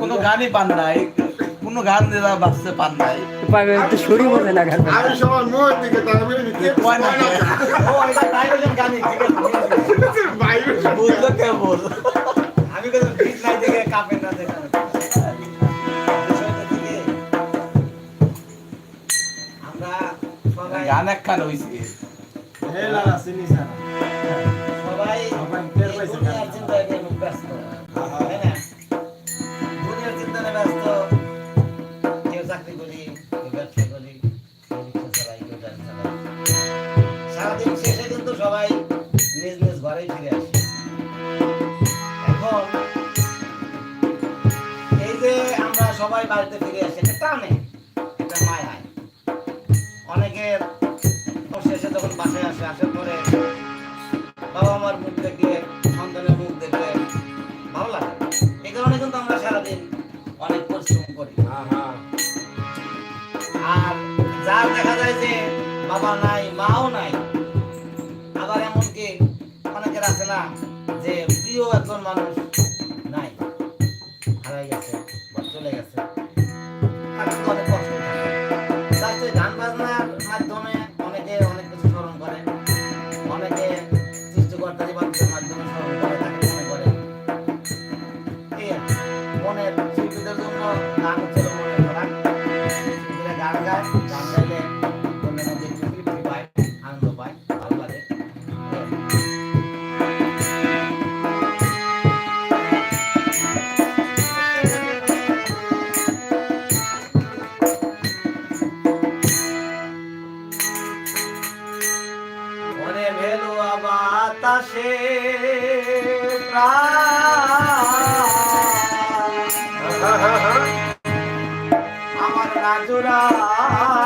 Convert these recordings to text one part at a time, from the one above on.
কোনো গানই পান নাই কোনো গান দেওয়া বাঁচতে পান নাই। বোঝে না গান আমি সবার দিকে বুঝলো আমি দেখে কাঁপে না দেখে। আমরা সবাই গান একখান ব্যস্ত। নিজ ফিরে আসে। এখন এই যে আমরা সবাই বাড়িতে ফিরে আসি এটা টানে এটা মায়ায়। অনেকের শেষে যখন বাসায় আসে আসার পরে বাবা মার মুখ দেখলে সন্তানের মুখ দেখলে ভালো লাগে। এই কারণে কিন্তু আমরা সারাদিন অনেক পরিশ্রম করি। হ্যাঁ হ্যাঁ। আর যার দেখা যায় যে বাবা নাই মাও নাই আছে না যে প্রিয় একজন মানুষ নাই। হারাই গেছে চলে গেছে। আমার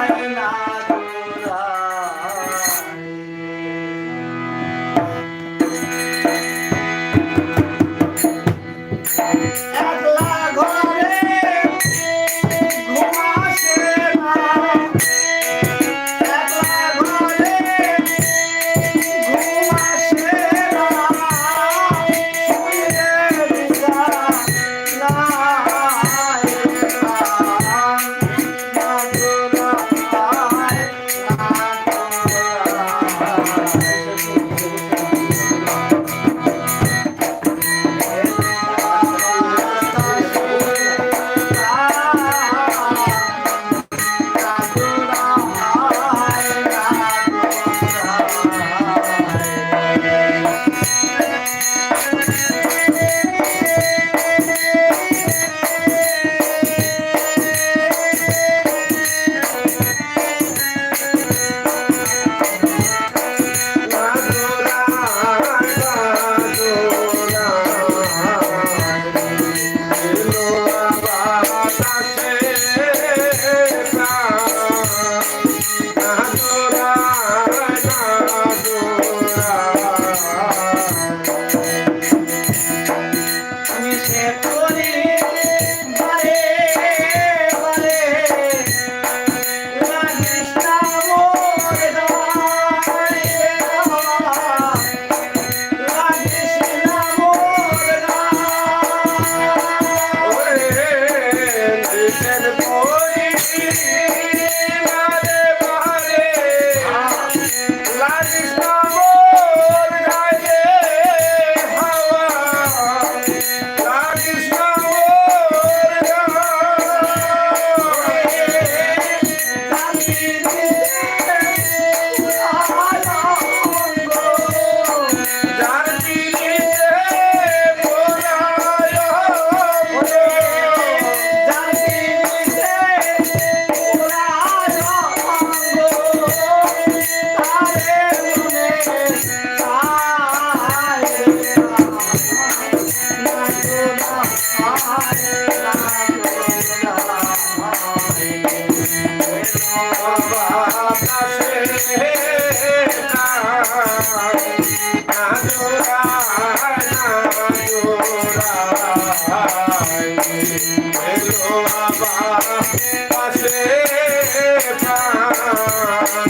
গেছে প্রাণ।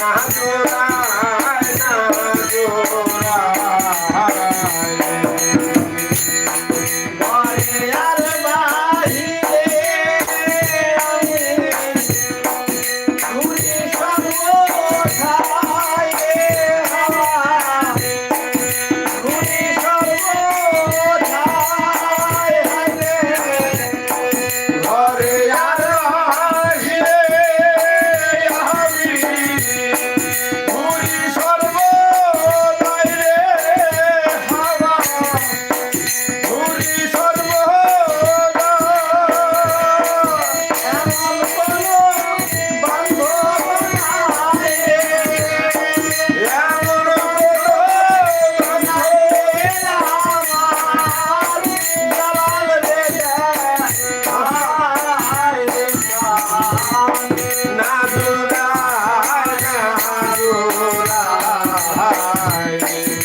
মাধুরা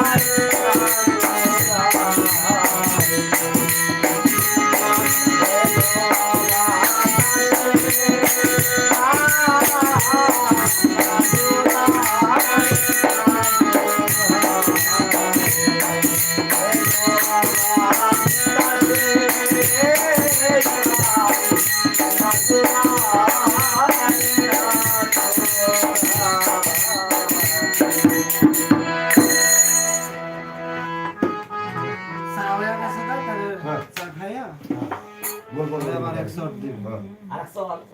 Bye. বল বল আবার এক শট দিব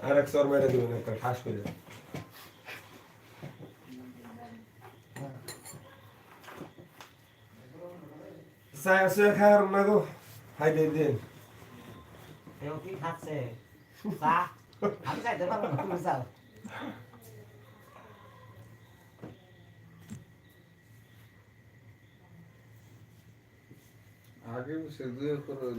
আর এক সর মেরে দিবেন একটা খাস করে সায়া সে খায়ার না গো হাই দে দিন কি খাচ্ছে চা আমি চাইতে পারব তুমি চাও আগে সে দুয়ে করে